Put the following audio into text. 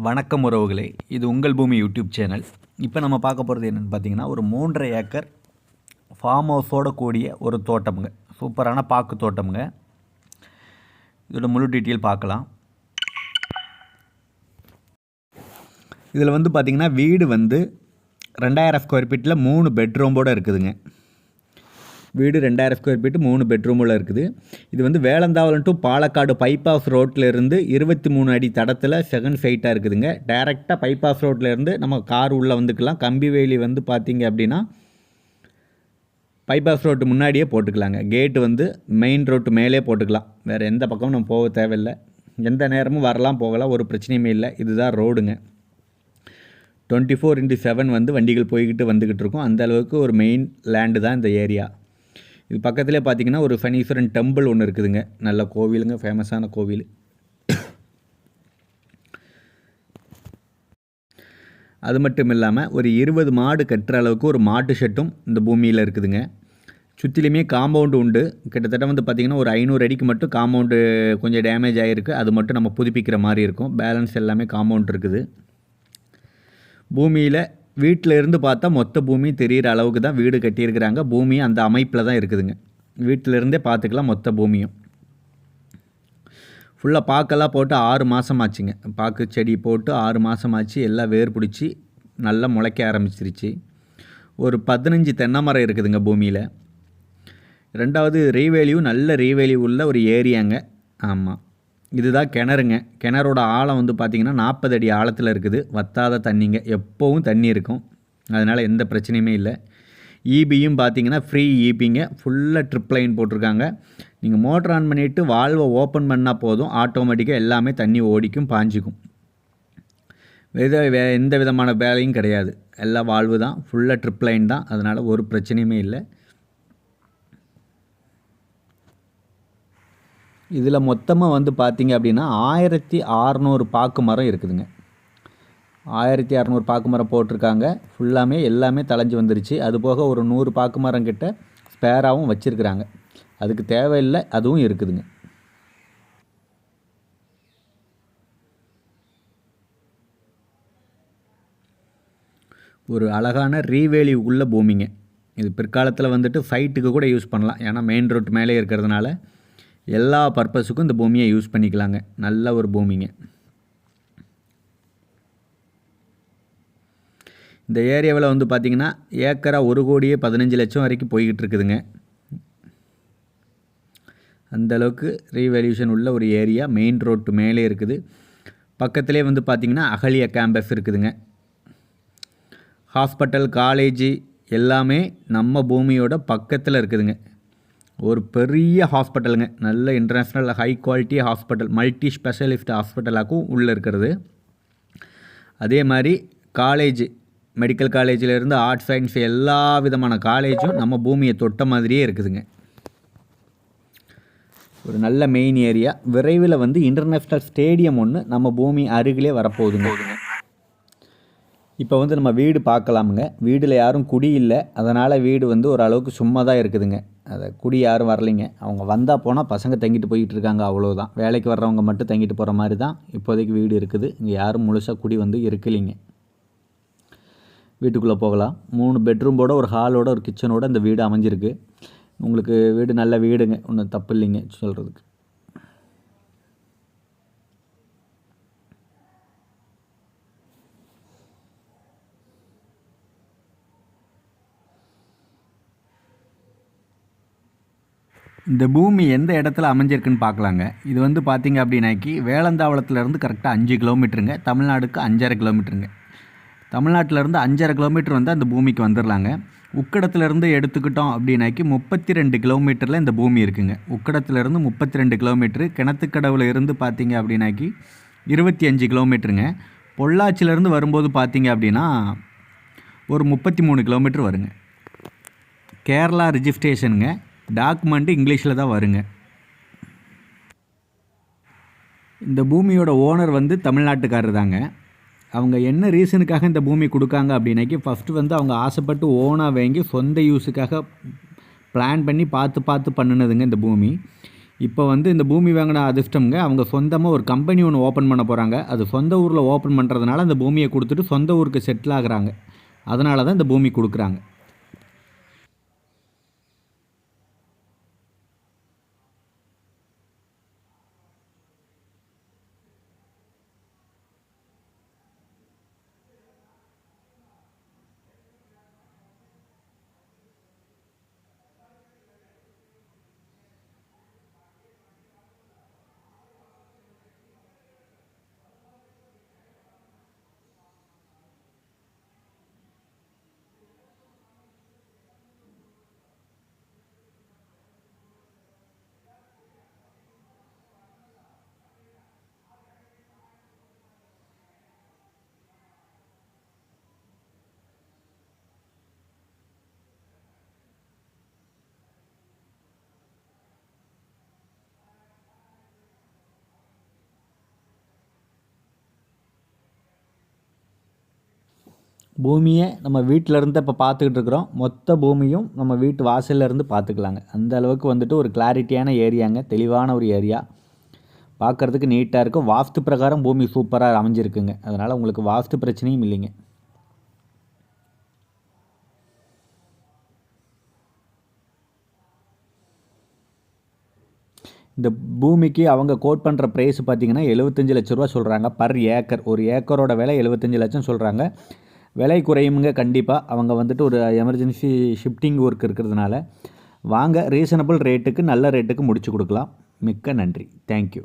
வணக்கம் உறவுகளே. இது உங்கள் பூமி யூடியூப் சேனல். இப்போ நம்ம பார்க்க போகிறது என்னென்னு பார்த்தீங்கன்னா ஒரு மூன்றரை ஏக்கர் ஃபார்ம் ஹவுஸோட கூடிய ஒரு தோட்டமுங்க. சூப்பரான பாக்கு தோட்டமுங்க. இதோட முழு டீட்டெயில் பார்க்கலாம். இதில் வந்து பார்த்திங்கன்னா வீடு வந்து ரெண்டாயிரம் ஸ்கொயர் ஃபீட்டில் மூணு பெட்ரூமோடு இருக்குதுங்க. வீடு ரெண்டாயிரம் ஸ்கொயர் ஃபீட்டு மூணு பெட்ரூமில் இருக்குது. இது வந்து வேளந்தாவலம் டு பாலக்காடு பைபாஸ் ரோட்டில் இருந்து இருபத்தி மூணு அடி தடத்தில் செகண்ட் சைட்டாக இருக்குதுங்க. டைரெக்டாக பைபாஸ் ரோட்லேருந்து நம்ம கார் உள்ளே வந்துக்கலாம். கம்பி வேலி வந்து பார்த்தீங்க அப்படின்னா பைபாஸ் ரோட்டு முன்னாடியே போட்டுக்கலாங்க. கேட்டு வந்து மெயின் ரோட்டு மேலே போட்டுக்கலாம். வேறு எந்த பக்கமும் நம்ம போக தேவையில்லை. எந்த நேரமும் வரலாம் போகலாம் ஒரு பிரச்சனையுமே இல்லை. இதுதான் ரோடுங்க. டுவெண்ட்டி ஃபோர் இன்ட்டு செவன் வந்து வண்டிகள் போய்கிட்டு வந்துக்கிட்டு இருக்கும். அந்த அளவுக்கு ஒரு மெயின் லேண்டு தான் இந்த ஏரியா இது பக்கத்துலேயே பார்த்தீங்கன்னா ஒரு ஃபனீஸ்வரன் டெம்பிள் ஒன்று இருக்குதுங்க. நல்ல கோவிலுங்க ஃபேமஸான கோவில். அது மட்டும் இல்லாமல் ஒரு இருபது மாடு கட்டுற அளவுக்கு ஒரு மாட்டு ஷெட்டும் இந்த பூமியில் இருக்குதுங்க. சுற்றிலுமே காம்பவுண்டு உண்டு. கிட்டத்தட்ட வந்து பார்த்திங்கன்னா ஒரு ஐநூறு அடிக்கு மட்டும் காம்பவுண்டு கொஞ்சம் டேமேஜ் ஆகிருக்கு அது மட்டும் நம்ம புதுப்பிக்கிற மாதிரி இருக்கும். பேலன்ஸ் எல்லாமே காம்பவுண்ட் இருக்குது. பூமியில் வீட்டில் இருந்து பார்த்தா மொத்த பூமி தெரிகிற அளவுக்கு தான் வீடு கட்டியிருக்கிறாங்க. பூமி அந்த அமைப்பில் தான் இருக்குதுங்க. வீட்டில் இருந்தே பார்த்துக்கலாம் மொத்த பூமியும். ஃபுல்லாக பாக்கெல்லாம் போட்டு ஆறு மாதம் ஆச்சுங்க பாக்கு செடி போட்டு ஆறு மாதம் ஆச்சு எல்லாம் வேர் பிடிச்சி நல்லா முளைக்க ஆரம்பிச்சிருச்சு. ஒரு பதினஞ்சு தென்னை மரம் இருக்குதுங்க பூமியில். ரெண்டாவது ரீவேல்யூ நல்ல ரீவேல்யூ உள்ள ஒரு ஏரியாங்க. ஆமாம் இதுதான் கிணறுங்க. கிணறோட ஆழம் வந்து பார்த்திங்கன்னா நாற்பது அடி ஆழத்தில் இருக்குது. வத்தாத தண்ணிங்க. எப்போவும் தண்ணி இருக்கும். அதனால் எந்த பிரச்சனையுமே இல்லை. ஈபியும் பார்த்தீங்கன்னா ஃப்ரீ ஈபிங்க ஃபுல்லாக ட்ரிப் லைன் போட்டிருக்காங்க. நீங்கள் மோட்டர் ஆன் பண்ணிவிட்டு வால்வை ஓப்பன் பண்ணால் போதும். ஆட்டோமேட்டிக்காக எல்லாமே தண்ணி ஓடிக்கும் பாஞ்சிக்கும். வித வே எந்த விதமான வேலையும் கிடையாது. எல்லாம் வால்வு தான். ஃபுல்லாக ட்ரிப் லைன் தான். அதனால் ஒரு பிரச்சனையுமே இல்லை. இதில் மொத்தமாக வந்து பார்த்தீங்க அப்படின்னா ஆயிரத்தி அறநூறு பாக்கு மரம் இருக்குதுங்க. ஆயிரத்தி அறநூறு பாக்கு மரம் போட்டிருக்காங்க. ஃபுல்லாமே எல்லாமே தளைஞ்சு வந்துருச்சு. அது போக ஒரு நூறு பாக்கு மரம் கிட்ட ஸ்பேராகவும் வச்சுருக்குறாங்க. அதுக்கு தேவையில்லை அதுவும் இருக்குதுங்க. ஒரு அழகான ரீவேலி உள்ள பூமிங்க. இது பிற்காலத்தில் வந்துட்டு ஃபைட்டுக்கு கூட யூஸ் பண்ணலாம். ஏன்னா மெயின் ரோட் மேலே இருக்கிறதுனால எல்லா பர்பஸுக்கும் இந்த பூமியை யூஸ் பண்ணிக்கலாங்க. நல்ல ஒரு பூமிங்க. இந்த ஏரியாவில் வந்து பார்த்திங்கன்னா ஏக்கரா ஒரு கோடியே பதினஞ்சு லட்சம் வரைக்கும் போய்கிட்டு இருக்குதுங்க. அந்தளவுக்கு ரீவேல்யூஷன் உள்ள ஒரு ஏரியா மெயின் ரோட்டு மேலே இருக்குது. பக்கத்துலேயே வந்து பார்த்திங்கன்னா அகலிய கேம்பஸ் இருக்குதுங்க. ஹாஸ்பிட்டல் காலேஜு எல்லாமே நம்ம பூமியோட பக்கத்தில் இருக்குதுங்க. ஒரு பெரிய ஹாஸ்பிட்டலுங்க. நல்ல international high quality hospital multi specialist ஹாஸ்பிட்டலாகவும் உள்ளே இருக்கிறது. அதே மாதிரி காலேஜ் மெடிக்கல் காலேஜிலேருந்து ஆர்ட்ஸ் சயின்ஸ் எல்லா விதமான காலேஜும் நம்ம பூமியை தொட்ட மாதிரியே இருக்குதுங்க. ஒரு நல்ல மெயின் ஏரியா விரைவில் வந்து இன்டர்நேஷ்னல் ஸ்டேடியம் ஒன்று நம்ம பூமி அருகிலே வரப்போகுதுங்க. இப்போ வந்து நம்ம வீடு பார்க்கலாமுங்க. வீடில் யாரும் குடி இல்லை. அதனால் வீடு வந்து ஓரளவுக்கு சும்மா தான் இருக்குதுங்க. அதை குடி யாரும் வரலைங்க. அவங்க வந்தால் போனால் பசங்க தங்கிட்டு போயிட்டு இருக்காங்க அவ்வளோதான் வேலைக்கு வர்றவங்க மட்டும் தங்கிட்டு போகிற மாதிரி தான் இப்போதைக்கு வீடு இருக்குது. இங்கே யாரும் முழுசாக குடி வந்து இருக்கலைங்க. வீட்டுக்குள்ளே போகலாம். மூணு பெட்ரூமோட ஒரு ஹாலோட ஒரு கிச்சனோட இந்த வீடு அமைஞ்சிருக்கு. உங்களுக்கு வீடு நல்ல வீடுங்க. ஒன்றும் தப்பு இல்லைங்க சொல்கிறதுக்கு இந்த பூமி எந்த இடத்துல அமைஞ்சிருக்குன்னு பார்க்கலாங்க. இது வந்து பார்த்திங்க அப்படின்னாக்கி வேளந்தாவளத்துலேருந்து கரெக்டாக அஞ்சு கிலோமீட்டருங்க. தமிழ்நாடுக்கு அஞ்சரை கிலோமீட்டருங்க. தமிழ்நாட்டிலேருந்து அஞ்சரை கிலோமீட்டர் வந்து அந்த பூமிக்கு வந்துடலாங்க உக்கடத்துலேருந்து எடுத்துக்கிட்டோம் அப்படின்னாக்கி முப்பத்தி ரெண்டு கிலோமீட்டரில் இந்த பூமி இருக்குங்க. உக்கடத்துலேருந்து முப்பத்தி ரெண்டு கிலோமீட்ரு கிணத்துக்கடவுல இருந்து பார்த்தீங்க அப்படின்னாக்கி இருபத்தி அஞ்சு கிலோமீட்டருங்க. பொள்ளாச்சியிலேருந்து வரும்போது பார்த்தீங்க அப்படின்னா ஒரு முப்பத்தி மூணு கிலோமீட்டர் வருங்க. கேரளா ரிஜிஸ்ட்ரேஷனுங்க டாக்குமெண்ட்டு இங்கிலீஷில் தான் வருங்க. இந்த பூமியோட ஓனர் வந்து தமிழ்நாட்டுக்காரர் தாங்க. அவங்க என்ன ரீசனுக்காக இந்த பூமி கொடுக்காங்க அப்படின்னாக்கி ஃபஸ்ட்டு வந்து அவங்க ஆசைப்பட்டு ஓனாக வாங்கி சொந்த யூஸுக்காக பிளான் பண்ணி பார்த்து பார்த்து பண்ணினதுங்க இந்த பூமி. இப்போ வந்து இந்த பூமி வாங்கின அதிர்ஷ்டம்ங்க அவங்க சொந்தமாக ஒரு கம்பெனி ஒன்று ஓப்பன் பண்ண போகிறாங்க அது சொந்த ஊரில் ஓப்பன் பண்ணுறதுனால அந்த பூமியை கொடுத்துட்டு சொந்த ஊருக்கு செட்டில் ஆகுறாங்க. அதனால தான் இந்த பூமி கொடுக்குறாங்க. பூமியை நம்ம வீட்டிலருந்து இப்போ பார்த்துக்கிட்டு இருக்கிறோம் மொத்த பூமியும் நம்ம வீட்டு வாசல்ல இருந்து பார்த்துக்கலாங்க. அந்த அளவுக்கு வந்துட்டு ஒரு கிளாரிட்டியான ஏரியாங்க தெளிவான ஒரு ஏரியா பார்க்குறதுக்கு நீட்டாக இருக்கும். வாஸ்து பிரகாரம் பூமி சூப்பராக அமைஞ்சிருக்குங்க. அதனால் உங்களுக்கு வாஸ்து பிரச்சனையும் இல்லைங்க. இந்த பூமிக்கு அவங்க கோட் பண்ணுற ப்ரைஸ் பார்த்தீங்கன்னா எழுபத்தஞ்சு லட்ச ரூபா சொல்கிறாங்க பர் ஏக்கர் ஒரு ஏக்கரோட விலை எழுபத்தஞ்சு லட்சம் சொல்கிறாங்க விலை குறையுமுங்க கண்டிப்பாக அவங்க வந்துட்டு ஒரு எமர்ஜென்சி ஷிஃப்டிங் ஒர்க் இருக்கிறதுனால. வாங்க ரீசனபிள் ரேட்டுக்கு நல்ல ரேட்டுக்கு முடிச்சு கொடுக்கலாம். மிக்க நன்றி. தேங்க்யூ